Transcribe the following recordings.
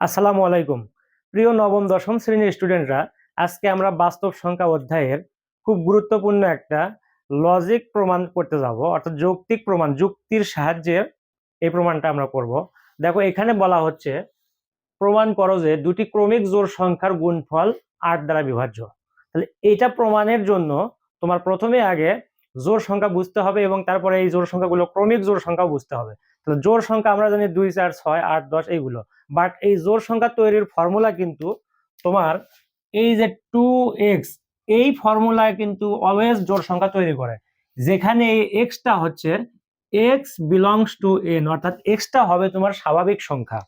আসসালামু আলাইকুম। প্রিয় নবম, দশম শ্রেণির স্টুডেন্টরা আজকে আমরা বাস্তব সংখ্যা অধ্যায়ের খুব গুরুত্বপূর্ণ একটা লজিক প্রমাণ করতে যাব, অর্থাৎ যৌক্তিক প্রমাণ, যুক্তির সাহায্যে এই প্রমাণটা আমরা করব। দেখো, এখানে বলা হচ্ছে, প্রমাণ করো যে দুটি ক্রমিক জোর সংখ্যার গুণফল আট দ্বারা বিভাজ্য। তাহলে এটা প্রমাণের জন্য তোমার প্রথমে আগে জোর সংখ্যা বুঝতে হবে এবং তারপরে এই জোড় সংখ্যাগুলো ক্রমিক জোর সংখ্যা বুঝতে হবে। তাহলে জোর সংখ্যা আমরা জানি দুই, চার, ছয়, আট, দশ, এইগুলো। বাট এই জোড় সংখ্যা তৈরির ফর্মুলা কিন্তু তোমার এই যে টু এক্স এই ফর্মুলায় কিন্তু অলওয়েজ জোড় সংখ্যা তৈরি করে। যেখানে এই এক্সটা হচ্ছে এক্স বিলংস টু এন অর্থাৎ এক্সটা হবে তোমার স্বাভাবিক সংখ্যা।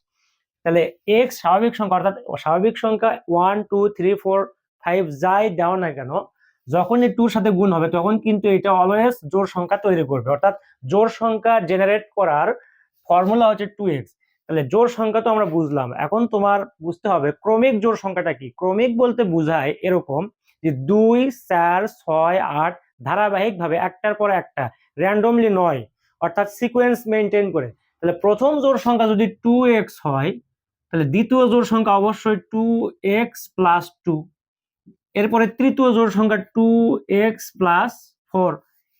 তাহলে এক্স স্বাভাবিক সংখ্যা, অর্থাৎ স্বাভাবিক সংখ্যা one two three four five যাই দাও না কেন, যখনই টুর সাথে গুণ হবে, তখন কিন্তু এটা অলওয়েজ জোড় সংখ্যা তৈরি করবে। অর্থাৎ জোড় সংখ্যা জেনারেট করার ফর্মুলা হচ্ছে টু এক্স তাহলে জোর সংখ্যা তো আমরা বুঝলাম। এখন তোমার বুঝতে হবে ক্রমিক জোর সংখ্যাটা কি? ক্রমিক বলতে বোঝায় এরকম যে দুই, চার, ছয়, আট ধারাবাহিক ভাবে একটার পর একটা র্যান্ডমলি নয়, অর্থাৎ সিকোয়েন্স মেনটেন করে। তাহলে প্রথম জোর সংখ্যা যদি টু এক্স হয়, তাহলে দ্বিতীয় জোর সংখ্যা অবশ্যই টু এক্স প্লাস টু এরপরে তৃতীয় জোর সংখ্যা টু এক্স প্লাস ফোর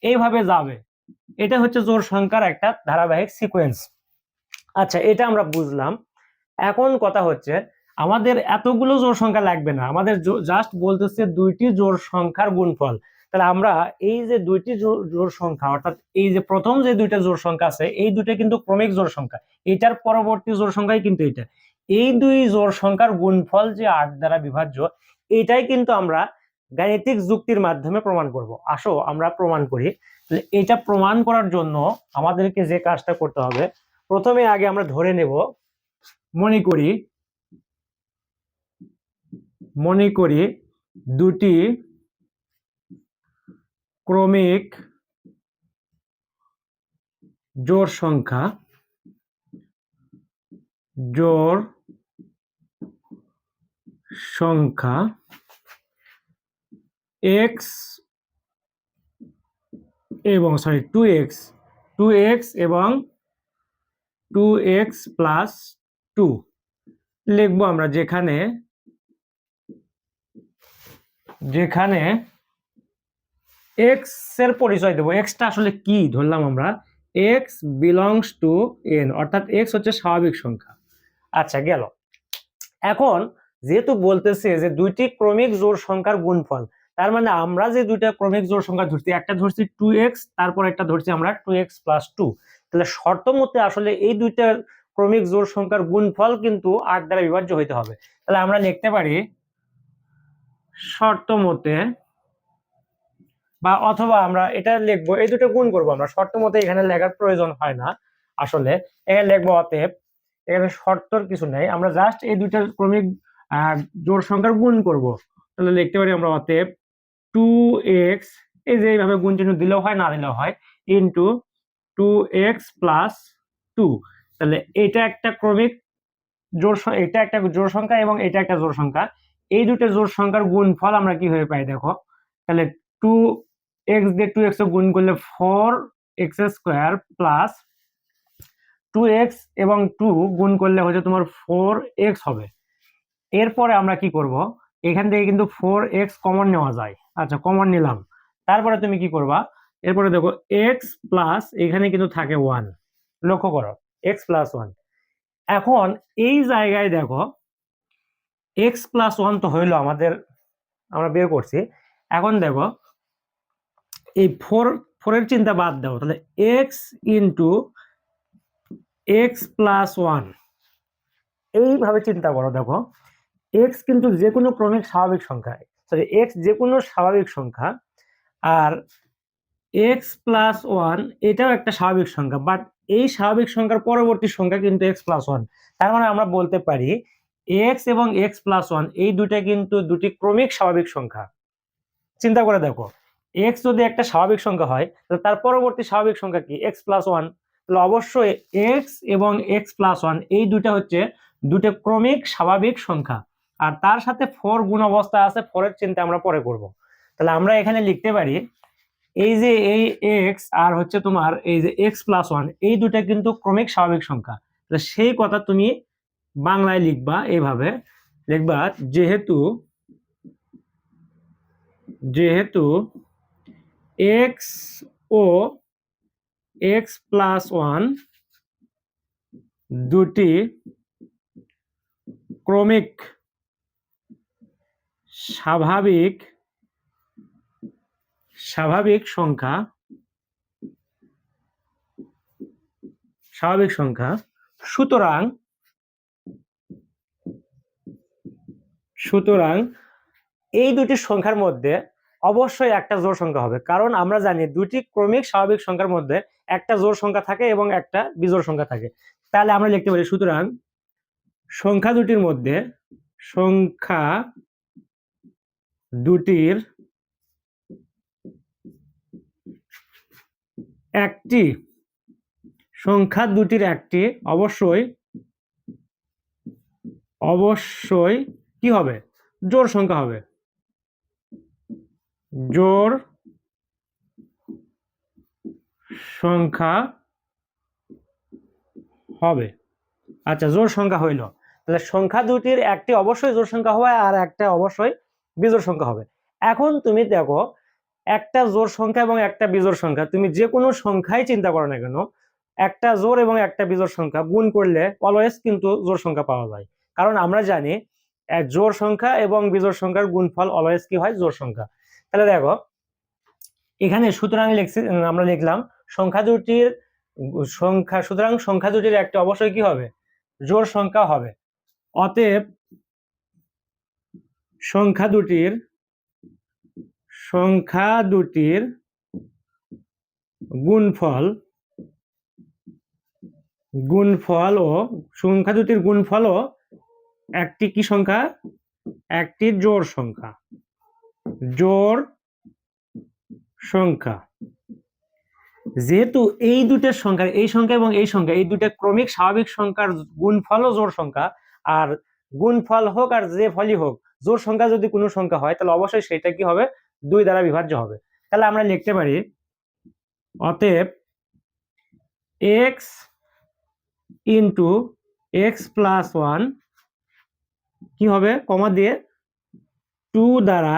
এইভাবে যাবে। এটা হচ্ছে জোর সংখ্যার একটা ধারাবাহিক সিকোয়েন্স আচ্ছা এটা আমরা বুঝলাম। এখন কথা হচ্ছে, আমাদের এতগুলো জোর সংখ্যা লাগবে না। আমাদের জাস্ট বলতেছে দুইটি জোর সংখ্যার গুণফল। তাহলে আমরা এই যে দুইটি জোর সংখ্যা, অর্থাৎ এই যে প্রথম যে দুইটা জোর সংখ্যা আছে, এই দুইটা কিন্তু ক্রমিক জোর সংখ্যা। এটার পরবর্তী জোর সংখ্যাই কিন্তু এটা এই দুই জোর সংখ্যার গুণফল যে আট দ্বারা বিভাজ্য, এটাই কিন্তু আমরা গাণিতিক যুক্তির মাধ্যমে প্রমাণ করব। আসো, আমরা প্রমাণ করি। তাহলে এটা প্রমাণ করার জন্য আমাদেরকে যে কাজটা করতে হবে প্রথমে আগে আমরা ধরে নেব। মনে করি মনে করি দুটি ক্রমিক জোড় সংখ্যা জোড় সংখ্যা এক্স এবং sorry two X two X এবং টু এক্স প্লাস টু লিখব আমরা যেখানে যেখানে এক্সের পরিচয় দেবো। এক্সটা আসলে কি ধরলাম আমরা? এক্স বিলংস টু এন অর্থাৎ এক্স হচ্ছে স্বাভাবিক সংখ্যা। আচ্ছা গেল। এখন যেহেতু বলতেছে যে দুইটি ক্রমিক জোড় সংখ্যার গুণফল, তার মানে আমরা যে দুইটা ক্রমিক জোড় সংখ্যা ধরছি, একটা ধরছি টু এক্স তারপর একটা ধরছি আমরা টু এক্স প্লাস টু তাহলে শর্ত মতে আসলে এই দুইটা ক্রমিক জোড় সংখ্যার গুণফল কিন্তু আট দ্বারা বিভাজ্য হইতে হবে। তাহলে আমরা লিখতে পারি, শর্ত মতে বা অথবা আমরা এটা লিখব, এই দুটো গুণ করব আমরা। শর্ত মতে এখানে লেখার প্রয়োজন হয় না আসলে। এখানে লিখব অতএব, এখানে শর্তর কিছু নেই। আমরা জাস্ট এই দুইটা ক্রমিক জোড় সংখ্যার গুণ করব। তাহলে লিখতে পারি আমরা অতএব টু এক্স এই যে এইভাবে গুণ চিহ্ন দিলেও হয়, না দিলেও হয় into two X plus two তাহলে এটা একটা ক্রমিক জোড় এটা একটা জোড় সংখ্যা এবং এটা একটা জোড় সংখ্যা। এই দুটো জোড় সংখ্যার গুণফল আমরা কি হয়ে পাই দেখো? তাহলে টু এক্স দিয়ে টু এক্স গুণ করলে four X square plus two X এবং টু গুণ করলে হচ্ছে তোমার ফোর এক্স হবে। এরপরে আমরা কি করব? এখান থেকে কিন্তু ফোর এক্স কমন নেওয়া যায়। আচ্ছা কমন নিলাম। তারপরে তুমি কি করবা? এরপরে দেখো এক্স প্লাস এখানে কিন্তু থাকে ওয়ান লক্ষ্য করো এক্স প্লাস ওয়ান এখন এই জায়গায় দেখো এক্স প্লাস ওয়ান তো হইল আমাদের, আমরা বের করছি। এখন দেখো, এই ফোর ফোরের চিন্তা বাদ দাও। তাহলে X into X plus one এইভাবে চিন্তা করো দেখো এক্স কিন্তু যে কোনো ক্রমিক স্বাভাবিক সংখ্যা সরি এক্স যে কোনো স্বাভাবিক সংখ্যা, আর এক্স প্লাস ওয়ান এটাও একটা স্বাভাবিক সংখ্যা বাট এই স্বাভাবিক সংখ্যার পরবর্তী সংখ্যা কিন্তু এক্স প্লাস ওয়ান তার মানে আমরা বলতে পারি এক্স এবং এক্স প্লাস ওয়ান এই দুটা কিন্তু দুটি ক্রমিক স্বাভাবিক সংখ্যা। চিন্তা করে দেখো এক্স যদি একটা স্বাভাবিক সংখ্যা হয়, তাহলে তার পরবর্তী স্বাভাবিক সংখ্যা কি? এক্স প্লাস ওয়ান তাহলে অবশ্যই এক্স এবং এক্স প্লাস ওয়ান এই দুটা হচ্ছে দুটো ক্রমিক স্বাভাবিক সংখ্যা। আর তার সাথে ফোর গুণ অবস্থা আছে ফোরের চিন্তা আমরা পরে করব। তাহলে আমরা এখানে লিখতে পারি এই যে এই এক্স আর হচ্ছে তোমার এই যে এক্স প্লাস ওয়ান এই দুটা কিন্তু ক্রমিক স্বাভাবিক সংখ্যা। সেই কথা তুমি বাংলায় লিখবা এইভাবে লিখবা, যেহেতু যেহেতু এক্স ও এক্স প্লাস ওয়ান দুটি ক্রমিক স্বাভাবিক স্বাভাবিক সংখ্যা স্বাভাবিক সংখ্যা, সুতরাং সুতরাং এই দুটি সংখ্যার মধ্যে অবশ্যই একটা জোর সংখ্যা হবে। কারণ আমরা জানি দুটি ক্রমিক স্বাভাবিক সংখ্যার মধ্যে একটা জোর সংখ্যা থাকে এবং একটা বিজোড় সংখ্যা থাকে। তাহলে আমরা লিখতে পারি সুতরাং সংখ্যা দুটির মধ্যে সংখ্যা দুটির একটি, সংখ্যা দুটির একটি, অবশ্যই অবশ্যই কি হবে? জোর সংখ্যা হবে। জোর সংখ্যা হবে। আচ্ছা জোর সংখ্যা হইল। তাহলে সংখ্যা দুটির একটি অবশ্যই জোড় সংখ্যা হবে আর একটা অবশ্যই বিজোর সংখ্যা হবে। এখন তুমি দেখো একটা জোর সংখ্যা এবং একটা বিজোড় সংখ্যা। তুমি যে কোনো সংখ্যাই চিন্তা করো না কেন, একটা জোর এবং একটা বিজোড় সংখ্যা গুণ করলে অলওয়েজ কিন্তু জোর সংখ্যা পাওয়া যায়। কারণ আমরা জানি জোর সংখ্যা এবং বিজোড় সংখ্যার গুণফল অলওয়েজ কি হয়? জোর সংখ্যা। তাহলে দেখো, এখানে সুতরাং লিখছি, আমরা লিখলাম, সংখ্যা দুটির, সংখ্যা, সুতরাং সংখ্যা দুটির একটা অবশ্যই কি হবে? জোর সংখ্যা হবে। অতএব সংখ্যা দুটির সংখ্যা দুটির গুণফল গুণফল ও সংখ্যা দুটির গুণফল ও একটি কি সংখ্যা? একটি জোর সংখ্যা। জোর সংখ্যা। যেহেতু এই দুটের সংখ্যা, এই সংখ্যা এবং এই সংখ্যা, এই দুটো ক্রমিক স্বাভাবিক সংখ্যার গুণফলও জোর সংখ্যা, আর গুণফল হোক আর যে ফলই হোক জোর সংখ্যা যদি কোনো সংখ্যা হয়, তাহলে অবশ্যই সেটা কি হবে? দুই দ্বারা বিভাজ্য হবে। তাহলে আমরা লিখতে পারি, অতএব X into X plus one কি হবে? কমা দিয়ে টু দ্বারা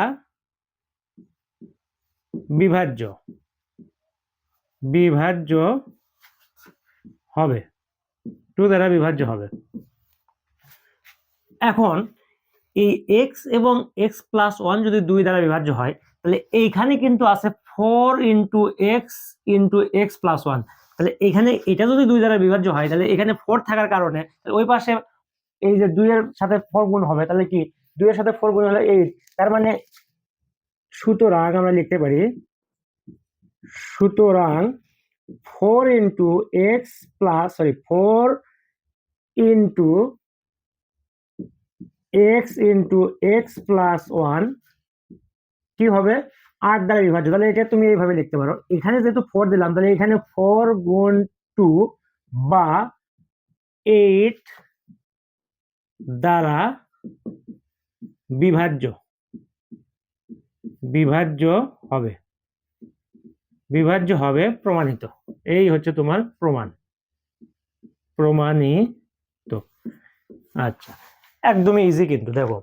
বিভাজ্য বিভাজ্য হবে। টু দ্বারা বিভাজ্য হবে। এখন এই এক্স এবং এক্স প্লাস ওয়ান যদি দুই দ্বারা বিভাজ্য হয় তাহলে এইখানে কিন্তু আছে four into X into X plus one তাহলে এখানে এটা যদি দুই দ্বারা বিভাজ্য হয়, তাহলে এখানে ফোর থাকার কারণে ওই পাশে এই যে দুইয়ের সাথে ফোর গুণ হবে, তাহলে কি? দুইয়ের সাথে ফোর গুণ হলে এইট তার মানে সুতরাং আমরা লিখতে পারি, সুতরাং four into X plus sorry four into X into X plus one কি হবে? আট দ্বারা বিভাজ্য। তাহলে এটা তুমি এইভাবে লিখতে পারো। এখানে যেহেতু ফোর দিলাম, তাহলে এখানে ফোর গুণ টু বা এইট দ্বারা বিভাজ্য। বিভাজ্য হবে। বিভাজ্য হবে প্রমাণিত। এই হচ্ছে তোমার প্রমাণ। প্রমাণিত। আচ্ছা। একদমই ইজি কিন্তু, দেখো।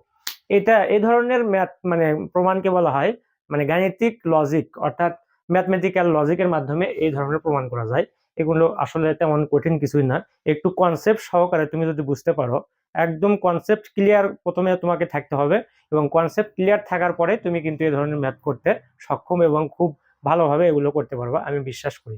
এটা এই ধরনের ম্যাথ মানে প্রমাণকে বলা হয় মানে গাণিতিক লজিক অর্থাৎ ম্যাথমেটিক্যাল লজিকের মাধ্যমে এই ধরনের প্রমাণ করা যায়। এগুলো আসলে তেমন কঠিন কিছুই না। একটু কনসেপ্ট সহকারে তুমি যদি বুঝতে পারো, একদম কনসেপ্ট ক্লিয়ার প্রথমে তোমাকে থাকতে হবে এবং কনসেপ্ট ক্লিয়ার থাকার পরে তুমি কিন্তু এই ধরনের ম্যাথ করতে সক্ষম এবং খুব ভালোভাবে এগুলো করতে পারবা, আমি বিশ্বাস করি।